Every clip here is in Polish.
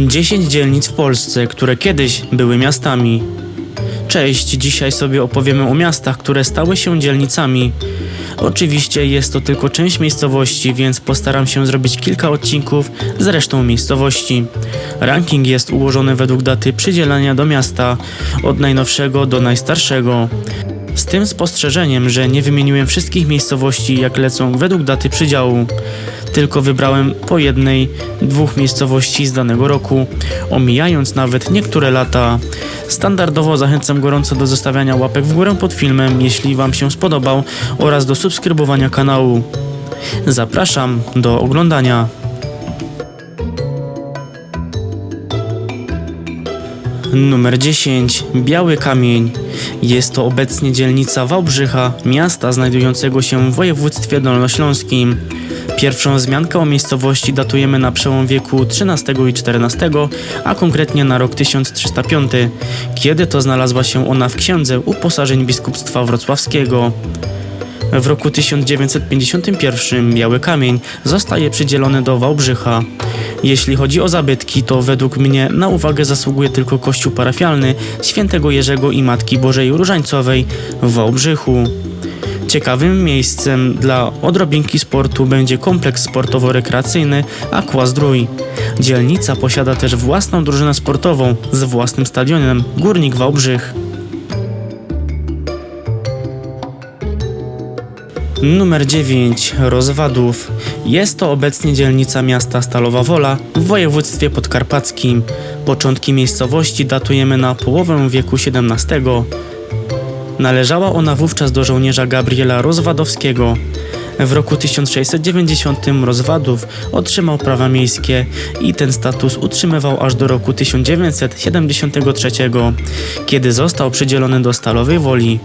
10 dzielnic w Polsce, które kiedyś były miastami. Cześć, dzisiaj sobie opowiemy o miastach, które stały się dzielnicami. Oczywiście jest to tylko część miejscowości, więc postaram się zrobić kilka odcinków z resztą miejscowości. Ranking jest ułożony według daty przydzielania do miasta, od najnowszego do najstarszego. Z tym spostrzeżeniem, że nie wymieniłem wszystkich miejscowości jak lecą według daty przydziału. Tylko wybrałem po jednej, dwóch miejscowości z danego roku, omijając nawet niektóre lata. Standardowo zachęcam gorąco do zostawiania łapek w górę pod filmem, jeśli Wam się spodobał, oraz do subskrybowania kanału. Zapraszam do oglądania. Numer 10. Biały Kamień. Jest to obecnie dzielnica Wałbrzycha, miasta znajdującego się w województwie dolnośląskim. Pierwszą wzmiankę o miejscowości datujemy na przełom wieku XIII i XIV, a konkretnie na rok 1305, kiedy to znalazła się ona w księdze uposażeń biskupstwa wrocławskiego. W roku 1951 Biały Kamień zostaje przydzielony do Wałbrzycha. Jeśli chodzi o zabytki, to według mnie na uwagę zasługuje tylko kościół parafialny świętego Jerzego i Matki Bożej Różańcowej w Wałbrzychu. Ciekawym miejscem dla odrobinki sportu będzie kompleks sportowo-rekreacyjny Aqua Zdrój. Dzielnica posiada też własną drużynę sportową z własnym stadionem Górnik Wałbrzych. Numer 9. Rozwadów. Jest to obecnie dzielnica miasta Stalowa Wola w województwie podkarpackim. Początki miejscowości datujemy na połowę wieku XVII. Należała ona wówczas do żołnierza Gabriela Rozwadowskiego. W roku 1690 Rozwadów otrzymał prawa miejskie i ten status utrzymywał aż do roku 1973, kiedy został przydzielony do Stalowej Woli.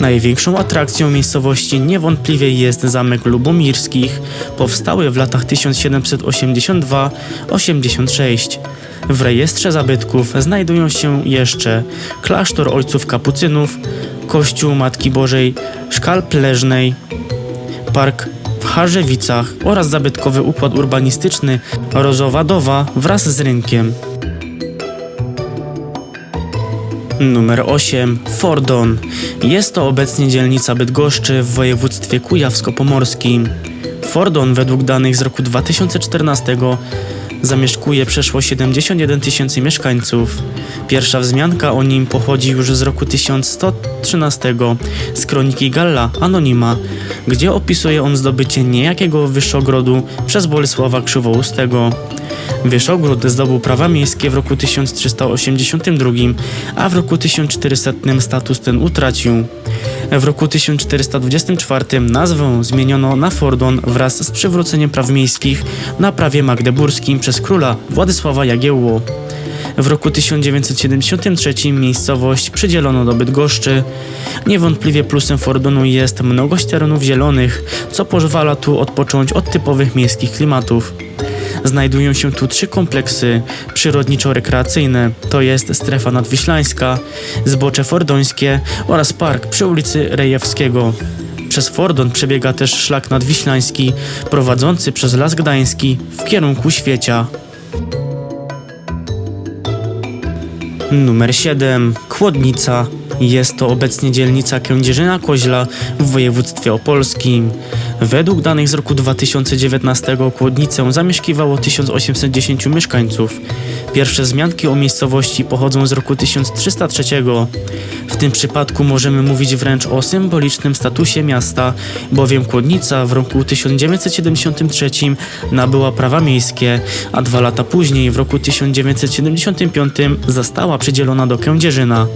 Największą atrakcją miejscowości niewątpliwie jest Zamek Lubomirskich, powstały w latach 1782-86. W rejestrze zabytków znajdują się jeszcze klasztor ojców kapucynów, kościół Matki Bożej Szkalp Leżnej, park w Charzewicach oraz zabytkowy układ urbanistyczny Rozowadowa wraz z rynkiem. Numer 8. Fordon. Jest to obecnie dzielnica Bydgoszczy w województwie kujawsko-pomorskim. Fordon według danych z roku 2014 zamieszkuje przeszło 71 tysięcy mieszkańców. Pierwsza wzmianka o nim pochodzi już z roku 1113 z kroniki Galla Anonima, gdzie opisuje on zdobycie niejakiego Wyszogrodu przez Bolesława Krzywoustego. Wyszogród zdobył prawa miejskie w roku 1382, a w roku 1400 status ten utracił. W roku 1424 nazwę zmieniono na Fordon wraz z przywróceniem praw miejskich na prawie magdeburskim przez króla Władysława Jagiełło. W roku 1973 miejscowość przydzielono do Bydgoszczy. Niewątpliwie plusem Fordonu jest mnogość terenów zielonych, co pozwala tu odpocząć od typowych miejskich klimatów. Znajdują się tu trzy kompleksy przyrodniczo-rekreacyjne, to jest strefa nadwiślańska, zbocze fordońskie oraz park przy ulicy Rejewskiego. Przez Fordon przebiega też szlak nadwiślański prowadzący przez Las Gdański w kierunku Świecia. Numer 7. Kłodnica. Jest to obecnie dzielnica Kędzierzyna Koźla w województwie opolskim. Według danych z roku 2019 Kłodnicę zamieszkiwało 1810 mieszkańców. Pierwsze wzmianki o miejscowości pochodzą z roku 1303. W tym przypadku możemy mówić wręcz o symbolicznym statusie miasta, bowiem Kłodnica w roku 1973 nabyła prawa miejskie, a dwa lata później, w roku 1975, została przydzielona do Kędzierzyna.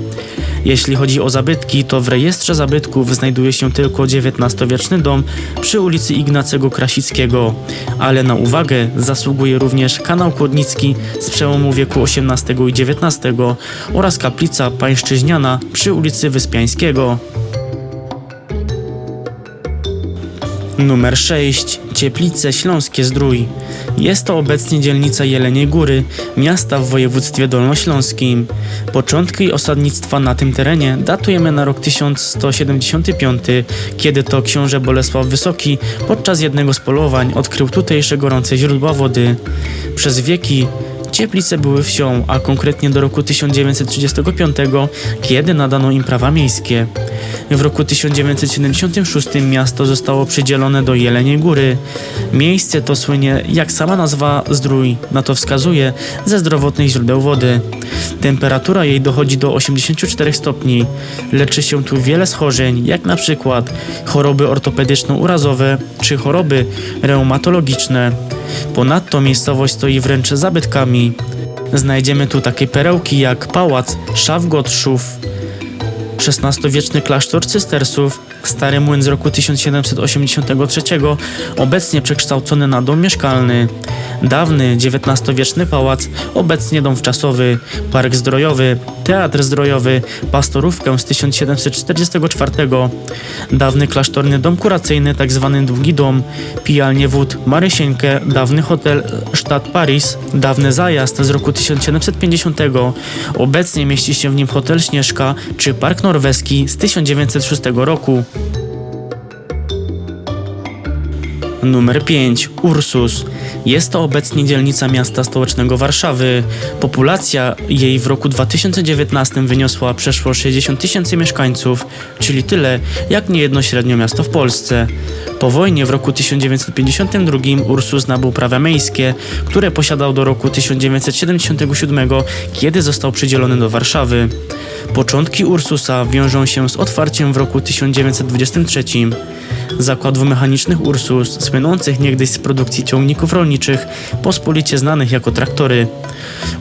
Jeśli chodzi o zabytki, to w rejestrze zabytków znajduje się tylko XIX-wieczny dom przy ulicy Ignacego Krasickiego, ale na uwagę zasługuje również kanał Kłodnicki z przełomu wieku XVIII i XIX oraz kaplica pańszczyźniana przy ulicy Wyspiańskiego. Numer 6. Cieplice Śląskie Zdrój. Jest to obecnie dzielnica Jeleniej Góry, miasta w województwie dolnośląskim. Początki osadnictwa na tym terenie datujemy na rok 1175, kiedy to książę Bolesław Wysoki podczas jednego z polowań odkrył tutejsze gorące źródła wody. Przez wieki Cieplice były wsią, a konkretnie do roku 1935, kiedy nadano im prawa miejskie. W roku 1976 miasto zostało przydzielone do Jeleniej Góry. Miejsce to słynie, jak sama nazwa zdrój na to wskazuje, ze zdrowotnych źródeł wody. Temperatura jej dochodzi do 84 stopni. Leczy się tu wiele schorzeń, jak na przykład choroby ortopedyczno-urazowe czy choroby reumatologiczne. Ponadto miejscowość stoi wręcz zabytkami. Znajdziemy tu takie perełki jak pałac Szafgotszów, XVI-wieczny klasztor cystersów, stary młyn z roku 1783, obecnie przekształcony na dom mieszkalny, dawny XIX-wieczny pałac, obecnie dom wczasowy, park zdrojowy, teatr zdrojowy, pastorówkę z 1744, dawny klasztorny dom kuracyjny, tzw. Długi Dom, pijalnię wód Marysieńkę, dawny hotel Stadt Paris, dawny zajazd z roku 1750, obecnie mieści się w nim hotel Śnieżka czy park norweski z 1906 roku. Numer 5. Ursus. Jest to obecnie dzielnica miasta stołecznego Warszawy. Populacja jej w roku 2019 wyniosła przeszło 60 tysięcy mieszkańców, czyli tyle jak niejedno średnio miasto w Polsce. Po wojnie w roku 1952 Ursus nabył prawa miejskie, które posiadał do roku 1977, kiedy został przydzielony do Warszawy. Początki Ursusa wiążą się z otwarciem w roku 1923 zakładów mechanicznych Ursus, słynących niegdyś z produkcji ciągników rolniczych, pospolicie znanych jako traktory.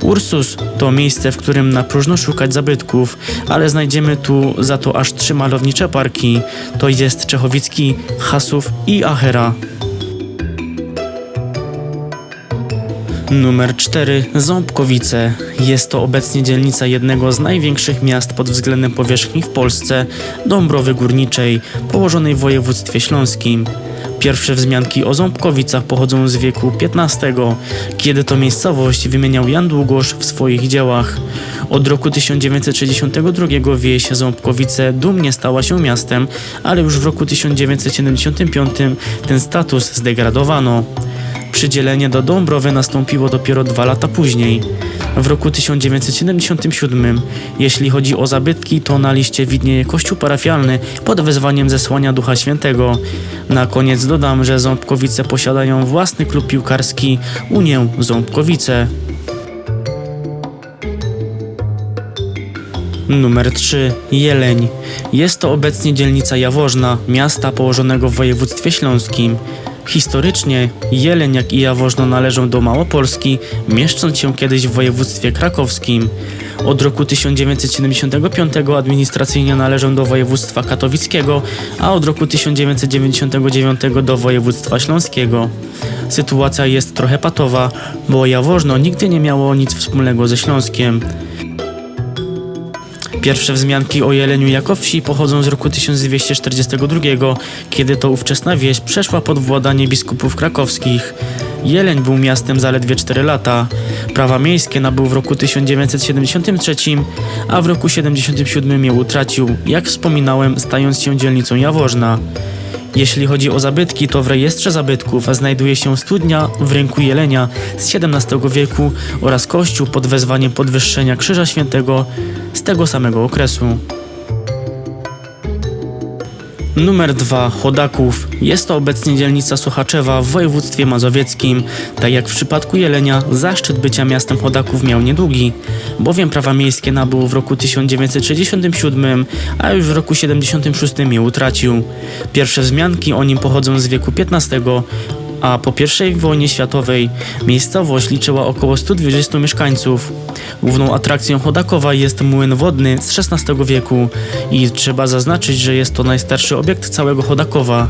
Ursus to miejsce, w którym na próżno szukać zabytków, ale znajdziemy tu za to aż trzy malownicze parki, to jest Czechowicki, Hasów i Achera. Numer 4. Ząbkowice. Jest to obecnie dzielnica jednego z największych miast pod względem powierzchni w Polsce, Dąbrowy Górniczej, położonej w województwie śląskim. Pierwsze wzmianki o Ząbkowicach pochodzą z wieku XV, kiedy to miejscowość wymieniał Jan Długosz w swoich dziełach. Od roku 1962 wieś Ząbkowice dumnie stała się miastem, ale już w roku 1975 ten status zdegradowano. Przydzielenie do Dąbrowy nastąpiło dopiero dwa lata później. W roku 1977, jeśli chodzi o zabytki, to na liście widnieje kościół parafialny pod wezwaniem zesłania Ducha Świętego. Na koniec dodam, że Ząbkowice posiadają własny klub piłkarski Unię Ząbkowice. Numer 3. Jeleń. Jest to obecnie dzielnica Jaworzna, miasta położonego w województwie śląskim. Historycznie Jeleń jak i Jaworzno należą do Małopolski, mieszcząc się kiedyś w województwie krakowskim. Od roku 1975 administracyjnie należą do województwa katowickiego, a od roku 1999 do województwa śląskiego. Sytuacja jest trochę patowa, bo Jaworzno nigdy nie miało nic wspólnego ze Śląskiem. Pierwsze wzmianki o Jeleniu jako wsi pochodzą z roku 1242, kiedy to ówczesna wieś przeszła pod władanie biskupów krakowskich. Jeleń był miastem zaledwie 4 lata. Prawa miejskie nabył w roku 1973, a w roku 77 je utracił, jak wspominałem, stając się dzielnicą Jaworzna. Jeśli chodzi o zabytki, to w rejestrze zabytków znajduje się studnia w rynku Jelenia z XVII wieku oraz kościół pod wezwaniem podwyższenia Krzyża Świętego z tego samego okresu. Numer 2 Chodaków. Jest to obecnie dzielnica Sochaczewa w województwie mazowieckim. Tak jak w przypadku Jelenia, zaszczyt bycia miastem Chodaków miał niedługi, bowiem prawa miejskie nabył w roku 1967, a już w roku 76 je utracił. Pierwsze wzmianki o nim pochodzą z wieku XV, a po I wojnie światowej miejscowość liczyła około 120 mieszkańców. Główną atrakcją Chodakowa jest młyn wodny z XVI wieku i trzeba zaznaczyć, że jest to najstarszy obiekt całego Chodakowa.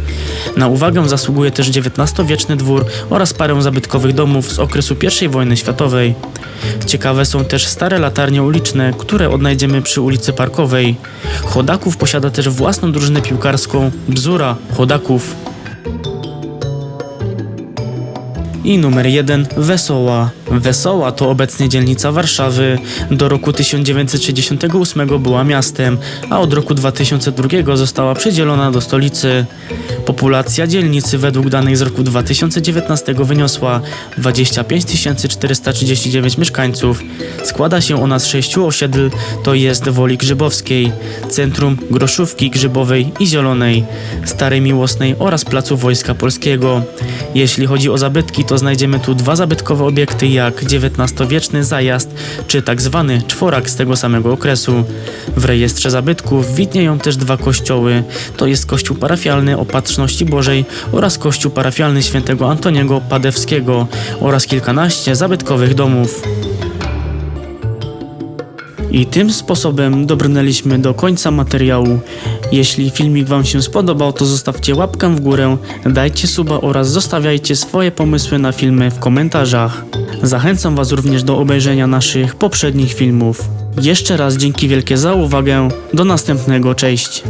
Na uwagę zasługuje też XIX-wieczny dwór oraz parę zabytkowych domów z okresu I wojny światowej. Ciekawe są też stare latarnie uliczne, które odnajdziemy przy ulicy Parkowej. Chodaków posiada też własną drużynę piłkarską Bzura Chodaków. I numer 1 Wesoła. Wesoła to obecnie dzielnica Warszawy. Do roku 1968 była miastem, a od roku 2002 została przydzielona do stolicy. Populacja dzielnicy według danych z roku 2019 wyniosła 25 439 mieszkańców. Składa się ona z sześciu osiedl, to jest Woli Grzybowskiej, Centrum Groszówki Grzybowej i Zielonej, Starej Miłosnej oraz Placu Wojska Polskiego. Jeśli chodzi o zabytki, to znajdziemy tu dwa zabytkowe obiekty jak XIX-wieczny zajazd czy tak zwany czworak z tego samego okresu. W rejestrze zabytków widnieją też dwa kościoły, to jest kościół parafialny Opatrzności Bożej oraz kościół parafialny świętego Antoniego Padewskiego oraz kilkanaście zabytkowych domów. I tym sposobem dobrnęliśmy do końca materiału. Jeśli filmik Wam się spodobał, to zostawcie łapkę w górę, dajcie suba oraz zostawiajcie swoje pomysły na filmy w komentarzach. Zachęcam Was również do obejrzenia naszych poprzednich filmów. Jeszcze raz dzięki wielkie za uwagę. Do następnego, cześć.